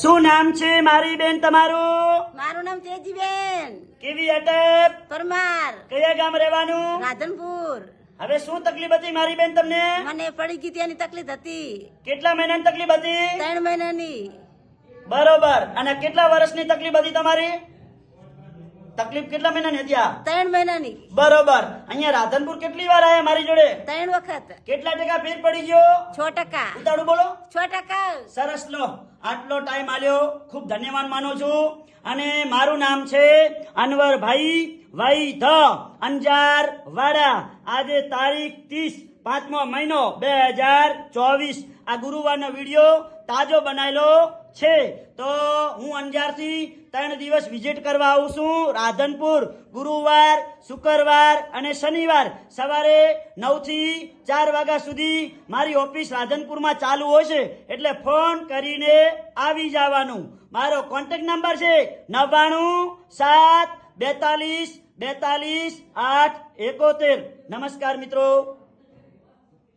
શું નામ છે મારી બેન તમારું? મારું નામ તેજીબેન. કેવી અટક? પરમાર. કયા ગામ રહેવાનું? રાધનપુર. હવે શું તકલીફ હતી મારી બેન તમને? મને પડી ગઈ ત્યાંની તકલીફ હતી. કેટલા મહિનાની તકલીફ હતી? ત્રણ મહિનાની. બરોબર. અને કેટલા વર્ષની તકલીફ હતી તમારી? તકલીફ કેટલા મહિનાની હતી આ? ત્રણ મહિનાની. બરોબર. અહીંયા રાધનપુર કેટલી વાર આયા મારી જોડે? ત્રણ વખત. કેટલા ટકા ફેર પડી ગયો? છ ટકા. ઉતાળું બોલો. છ ટકા. સરસ લો. આટલો ટાઈમ આલ્યો. ખૂબ ધન્યવાદ માનું છું. અને મારું નામ છે અનવરભાઈ વાઈ ધ અંજાર વાડા આજે તારીખ ત્રીસ પાંચમો મહિનો બે હજાર ચોવીસ. આ ગુરુવારનો વીડિયો તાજો બનાવેલો છે. તો હું અંજારથી ત્રણ દિવસ વિઝિટ કરવા આવું છું. રાધનપુર, ગુરુવાર, શુક્રવાર અને શનિવાર. સવારે નવથી ચાર વાગ્યા સુધી મારી ઓફિસ રાધનપુરમાં ચાલુ હોય એટલે ફોન કરીને આવી જવાનું. મારો કોન્ટેક્ટ નંબર છે નવ્વાણું સાત બેતાલીસ બેતાલીસ આઠ એકોતેર. નમસ્કાર મિત્રો.